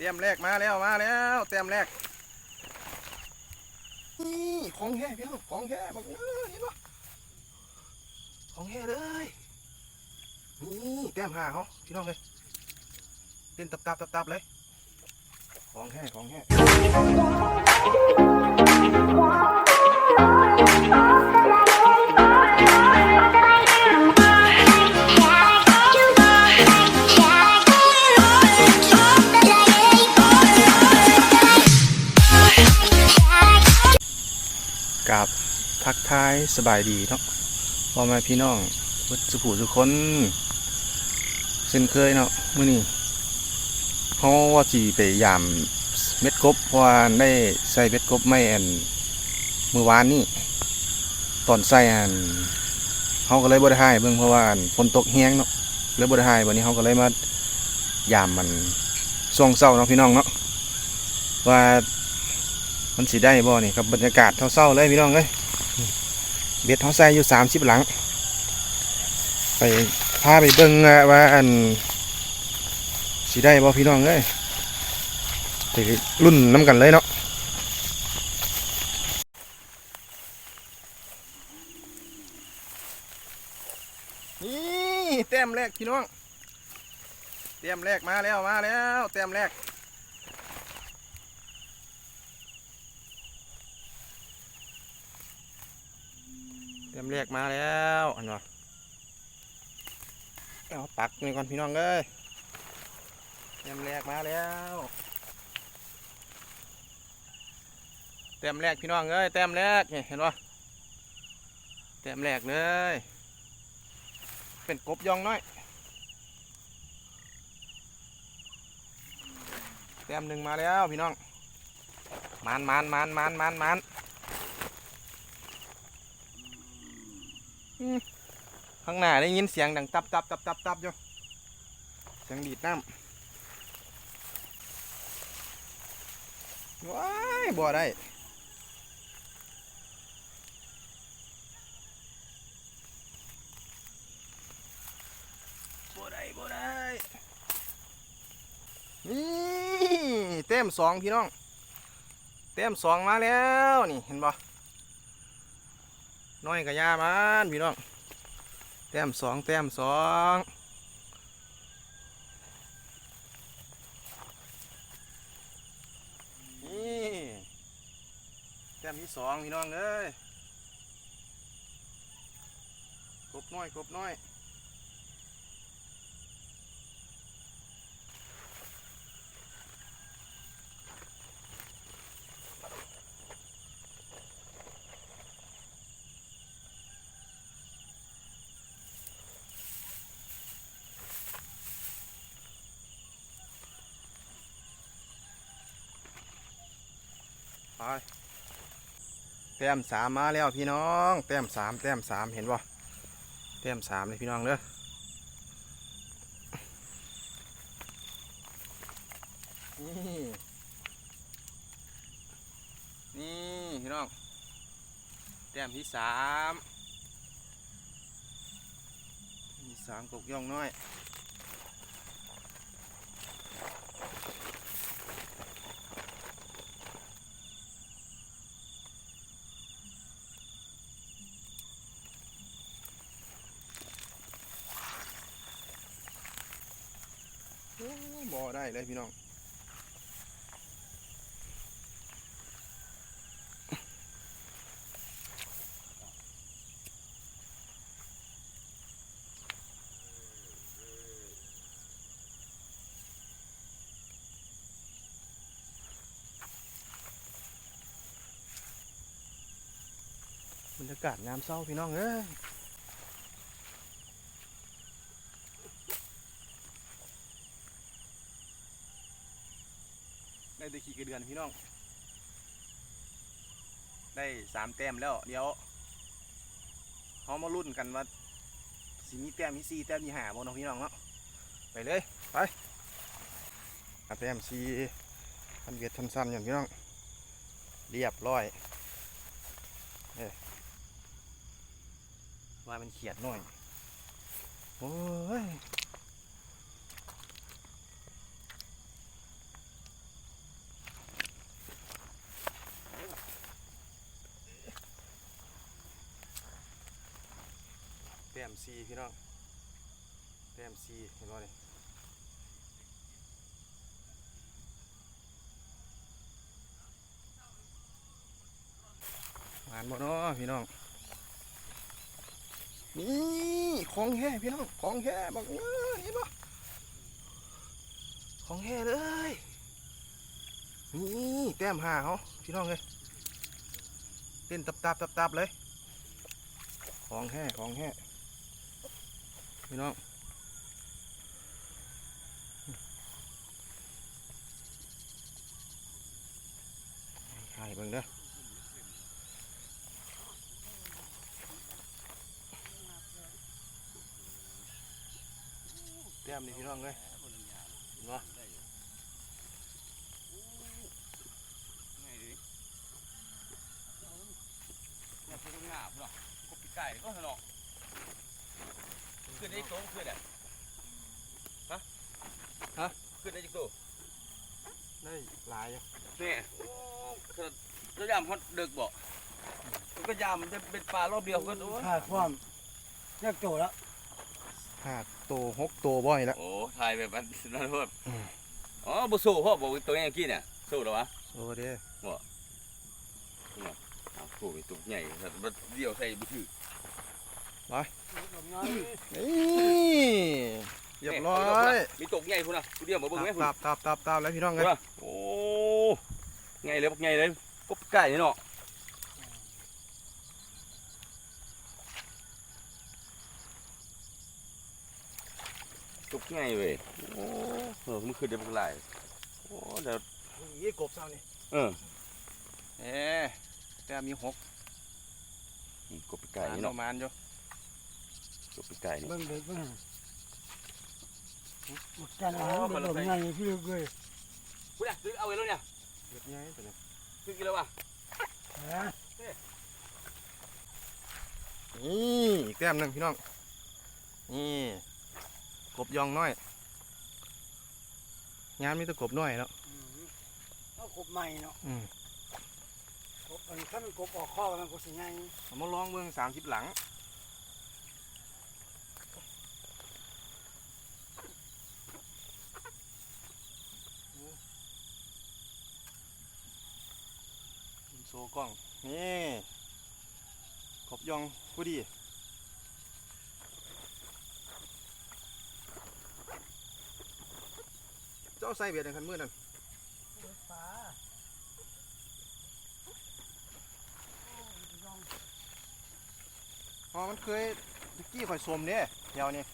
เตรียมแรกมาแล้วมาแล้วเตรียมแรกนี่ของแท้พี่น้องของแท้บอกเออเห็นปะของแท้เลยนี่แต้มหาเขาพี่น้องเลยเต้นตับตับตับตับเลยของแท้ของแท้ายสบายดีเนาะพ่อแม่พี่น้องเบิดสุผูสุคนเช่นเคยเนาะมื้อนี้เฮาว่าสิไปยามเม็ดกบเพราะว่าได้ใส่เม็ดกบไม่อันมื้อวานนี้ตอนใส่อันเฮาก็เลยบ่ได้ายเบิ่งเพราะว่าฝนตกแฮงเนาะเลยบ่ได้ายวันนี้เฮาก็เลยมายามมันช่วงเช้าเนาะพี่น้องเนาะว่ามันสีได้บ่นี่ครับบรรยากาศเท่าเศร้าเลยพี่น้องเอ้ย เบ็ดเขาใส่อยู่สามสิบหลัง ไปพาไปเบิ่งว่าอันสีได้บ่พี่น้องเอ้ยไปรุ่นน้ำกันเลยเนาะนี่แต้มแรกพี่น้องแต้มแรกมาแล้วมาแล้วแต้มแรก รียมแรกมาแล้วอันวะเอาปักนี่ก่อนพี่น้องเอ้ยเตรียมแรกมาแล้วเตรียมแรกพี่น้องเอ้ยเตรียมแรกเห็นปะเตรียมแรกเลย เป็นกบยองน้อยเตรียมหนึ่งมาแล้วพี่น้องมันมันมันมันมันมัน ข้างหน้าได้ยินเสียงดังตับตับตับตับตับอยู่เสียงดีดน้ำว้ายบ่ได้บ่ได้บ่ได้นี่เต็มสองพี่น้อง เต็มสองมาแล้วนี่เห็นบ่ น้อยกับยามันพี่น้องแต้มสองแต้มสองนี่แต้มที่สองพี่น้องเลยกบน้อยกบน้อย ไปแต้มสามมาแล้วพี่น้อง แต้มสามแต้มสามเห็นบ่แต้มสามเลยพี่น้องเด้อนี่นี่พี่น้อง แต้มที่สามที่สามกกย่องน้อย บ่ได้เลยพี่น้องบรรยากาศงามเศร้าพี่น้องเอ้ย ได้ขี่กระเดือนพี่น้อง ได้สามแต้มแล้ว เดี๋ยวเขามาลุ้นกันว่าสิมีแต้มมีสี่แต้มมีห้าบ่เน้องพี่น้องเนาะไปเลยไปแต้มสี่พันเวียดทันสั้นอย่างพี่น้องเรียบร้อยเอ้ยว่ามันเขียดหน่อยโอ้ย ซีพี่น้องแต้มซีเห็นบ่นี่หวานบ่เนาะพี่น้องนี่ของแท้พี่น้องของแท้บักเอ้เห็นบ่ของแท้เลยนี่แต้มห้าเขาพี่น้องเลยเต้นตับตับตับตับเลย ของแห้ของแห้ พี่น้องใช่เบิ่งเด้อแต้มนี่พี่น้องเลยเห็นบ่ไงดิเนี่ยเพิ่งงาบเนาะกบปีไก่ก็เนาะ ขึ้นได้อีกตัวขึ้นได้ฮะฮะขึ้นได้อีกตัวได้หลายอยู่นี่โอ้คือแล้วยามฮอดดึกบ่มันก็ยามจะเป็นปลารอบเดียวก็โอ้ยขาดความเรียกโจแล้วห้าโตหกโตบ่อยแล้วโอ้ถ่ายแบบนั้นนั่นเพิ่มอืมอ๋อบ่สู้พ่อบอกตัวยังกี้เนี่ยสู้หรอวะโอ้เด้ออ้าวสู้ไปตัวใหญ่ครับบ่เดียวใส่บ่ถือ นี่เรียบร้อยมีตกใหญ่พุ่นน่ะผู้เดียวมาเบิ่งแม่พุ่นตับตับตับตับแล้วพี่น้องเลยว่าโอ้ไงเลยบอกไงเลยกบไก่เนาะกบไงเว้ยโอ้เออมันคือเด็กหลายโอ้เดี๋ยวยี่กบเศร้านี่เออเอ๊ะแต่มีหกอืมกบไก่นี่เนาะประมาณอยู่ กบไก่นี่เบิ่งเด็กเบิ่งหมดการอาหารเป็นแบบไงพี่ลูกเอ้ยพูดอะซื้อเอาไว้แล้วเนี่ยเล็กใหญ่ตัวนี้ซื้อกินแล้ววะฮะนี่อีกแต้มหนึ่งพี่น้อง นี่กบยองน้อย งานมีแต่กบน้อยเนาะเอากบใหม่เนาะอืมกบอันนี้ถ้ามันกบออกข้อมันก็สิไงเอามาลองเบิ่งสามสิบหลัง โซกล้อง นี่กบยองผู้ดีเจ้าใส่เบียดในคันมือนั่นปลาอ๋อมันเคยตะกี้ข่อยสมเนี่ยเดี๋ยวนี้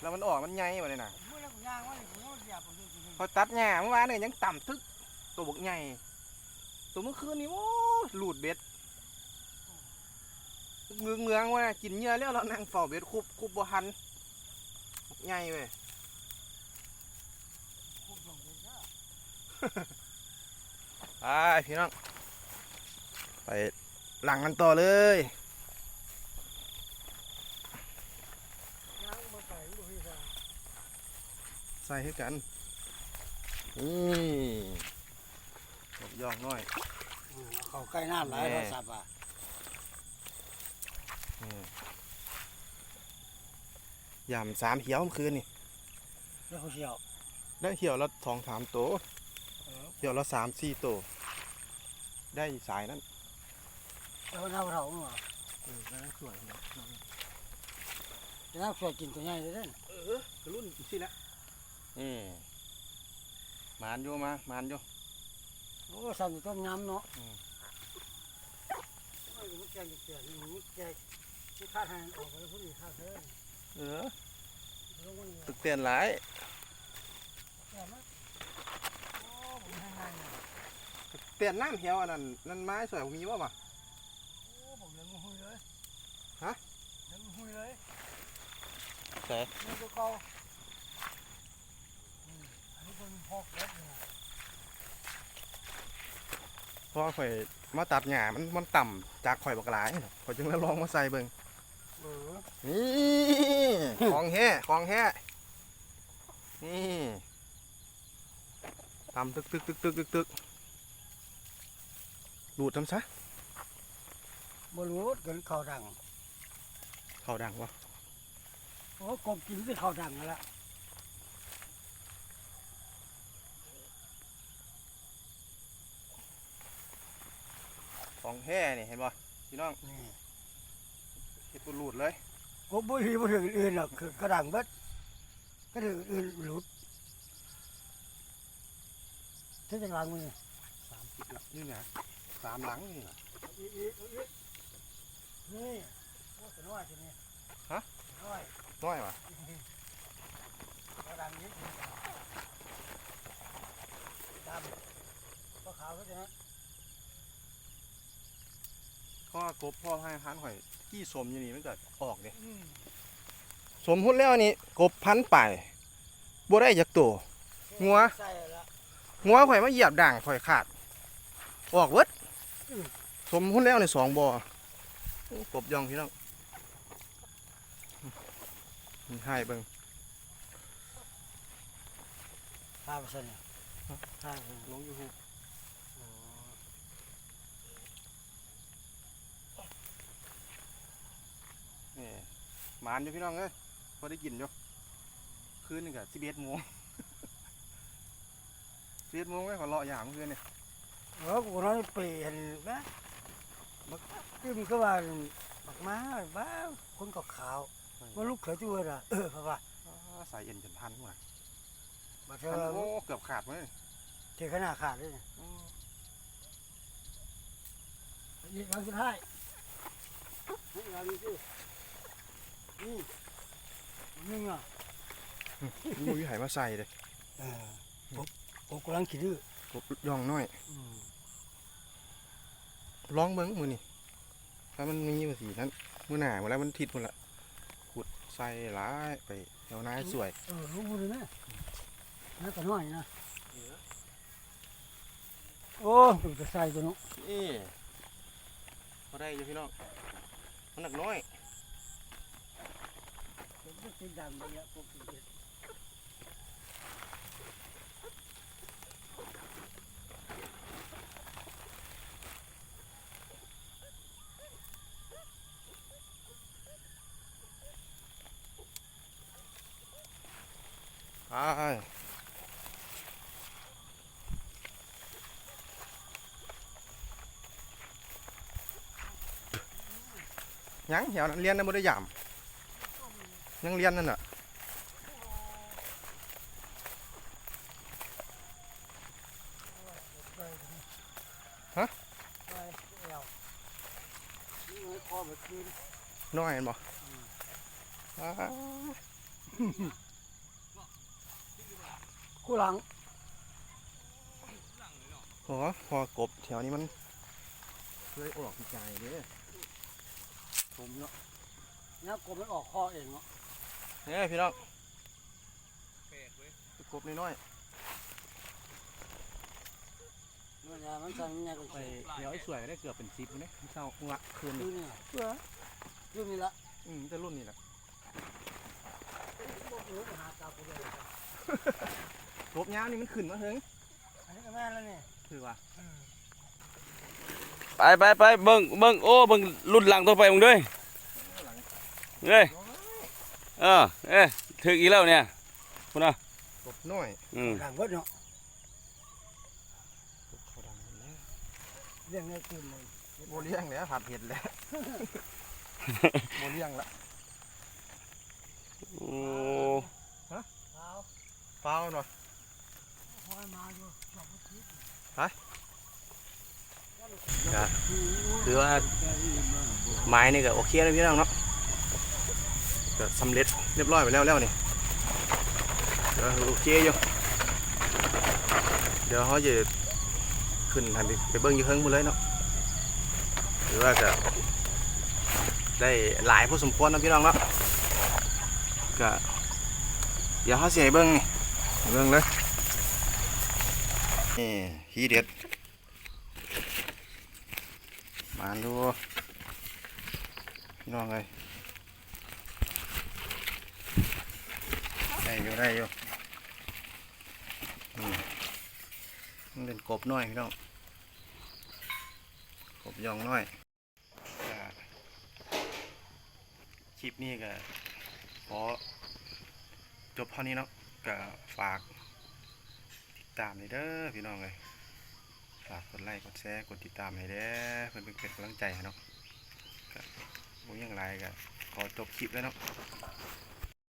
แล้วมันออกมันใหญ่มาเลยนะเมื่อไรกูย่างว่าเลยกูเหยียบผมจริงพอยตัดหญ้าเมื่อวานเนี่ยยังต่ำทึกตัวบกใหญ่ ตัวเมื่อคืนนี่โอ้หลุดเบ็ดเมืองเมืองว่ากินเหยื่อแล้วเรานั่งเฝ้าเบ็ดคุบคุบบ่หันบักใหญ่เว้ยไปพี่น้อง ไปหลังกันต่อเลยใส่ใส่ให้กันนี่ กบยองน้อยเขาใกล้น้ำหลายโทรศัพท์อะยำสามเหี่ยวเมื่อคืนนี่แล้วเขาเชี่ยวได้เหี่ยวละสองสามตัวเหี่ยวละสามสี่ตัวได้สายนั้นแล้วน้ำเราเนาะเออได้สวยน้ำสวยกินตัวใหญ่เลยเด้อเออกระรุ่นสิละอืมมานอยู่มามานอยู่ โอ้สั่งต้มยำเนาะอืม โอ้ยมันแกงเกลือนี่มันแกงที่คาดให้ออกไปแล้วพุ่นคาดเด้อเออลงมันตึกเตียนหลายแก่มั้ยโอ้ผมให้ไงเนี่ยตึกเตียนน้ำเหี่ยวอันนั้นนั่นไม้สวยผมมีบ่มา โอ้ผมเลี้ยงมันหุยเลยฮะ เลี้ยงมันหุยเลยแต่นี่ก็เก่าอืมอันนี้เป็นพอกเล็กเนี่ย พอข่อยมาตัดหญ้ามันมันต่ำจากข่อยบักหลายข่อยจึงแล้วลองมาใส่เบิ่งเออนี่ของแท้ของแท้นี่ต่ำตึกตึกตึกตึกตึกตึกดูดทำซะบรู้เกินเขาดัง เขาดังวะโอ้กบกินที่เขาดังนั่นแหละ ของแท้นี่เห็นบ่พี่น้องนี่เฮ็ดบ่หลุดเลยกบบุรีบุถึงอื่นหรอกคือกระดังเบิดก็ถึงอื่นหลุดเท่าจะล้างมือสามสิบละนี่นะสามหลังนี่นะนี่โอ้ตัวน้อยทีนี้ฮะน้อยน้อยว่ะกระดังนิดนึงดำก็ขาวก็จะนะ ข้อกบพ่อให้อาหารข่อยขี้สมอยู่นี่มันก็ออกเด้อืมสมหุ่นแล้วนี่กบพันไปบ่ได้จักตัวงัวใส่ละงัวข่อยมาเหยียบด่างข่อยขาด ออกเวิดสมหุ่นแล้วในสองบ่อโอ้กบยองพี่น้องมันให้เบิ่งห้าเปอร์เซ็นต์เนี่ยห้าเปอร์เซ็นต์ลงยูทูบนี่ หมานอยู่พี่น้องเอ้ยพอได้กินอยู่คืนนึงก็สิบเอ็ดโมงสิบเอ็ดโมงไว้ขอเลาะอย่างเมื่อคืนนี่เออกูน้อยเปลี่ยนนะบักที่มันก็ว่าบักม้าบ้าคนก็ขาวว่าลูกเขยตัวน่ะเออเพราะว่าอ่าใส่เอ็นจนพันหัวบักเธพันอโอ้เกือบขาดเลยเทขนาดขาดเลยนี่ครั้งสุดท้ายนี่ครั้งนี้สิ นี่นี่อะมูยหายมาใส่เลยเออผมผมกำลังคิดดูกบย่องน้อยอืมลองเบิ้งมือนี่ถ้ามันมีมาสีนั้นมือหนาหมดแล้วมันทิดหมดละขุดใส่หลายไปเดี๋ยวนาให้สวย เออรู้เลยนะน่าจะน้อยนะโอ้ผมจะใส่ตัวนู้นนี่พอได้อยู่พี่น้องมันหนักน้อย ผมจะกินดำไปเนี่ ยผมกินเด็ดไปยังเดี๋ยวนั้นเรียนนะบ่ได้ยามยังเรียนนั่นน่ะไปตัวนี้ฮะไปเอานี่ไว้คอแบบคืนน้อยเห็นบ่อ้าคู่หลังโหพอกบแถวนี้มันเลยออกใจเด้ผมเนาะเนี่ยกบมันออกคอเองเนาะเนี่ยพี่น้องแปลกเว้ยกบน้อยมันจะมันสั่งเนี่ยก็ๆไปไปเดี๋ยวไอ้สวยก็ได้เกือบเป็นซิปเลยเศร้าหัวคืนดูนี้นี่เพื่อดูนี่ละอืมจะรุ่นนี้แหละบอกรู้หาตากูเลยกบยาวนี่มันขึ้นมาเฮิงอันนี้ก็แม่แล้วเนี่ยคือว่าไปไปไปเบิ่งเบิ่งโอ้เบิ่งรุ่นหลังตัวไปมึงด้วยเอ้ย เออเอ้ยถึงอีกแล้วเนี่ยคุณน่ะกบน้อยอืมดังเบิดเนาะกบเขาดังหมดแล้วเรื่องนี้ตื่นเลยโบเลี้ยงแล้วผัดเห็ดแล้วโบเลี้ยงละโอ้เอาเปล่าหน่อยคอยมาอยู่สองอาทิตย์คือว่าไม้นี่ก็โอเคแล้วพี่น้องเนาะ ก็สำเร็จเรียบร้อยไปแล้วแล้วนี่เดี๋ยวโอเคอยู่เดี๋ยวเขาจะขึ้นทางไปไปเบิ้งอยู่เฮิงหมดเลยเนาะหรือว่าก็ได้หลายพอสมควรนะพี่น้องเนาะก็เดี๋ยวเขาสิให้เบิ้งนี่เบิ้งเลยนี่ฮีเด็ดมาดูพี่น้องเลย ได้อยู่ได้อยู่มันเป็นกบน้อยพี่น้องกบยองน้อยคลิปนี้ก็ขอจบเท่านี้เนาะก็ฝากติดตามให้เด้อพี่น้องเลยฝากกดไลค์กดแชร์กดติดตามให้เด้อเพื่อนเป็นกำลังใจให้เนาะก็บ่มีหยังไรก็ขอจบคลิปแล้วเนาะ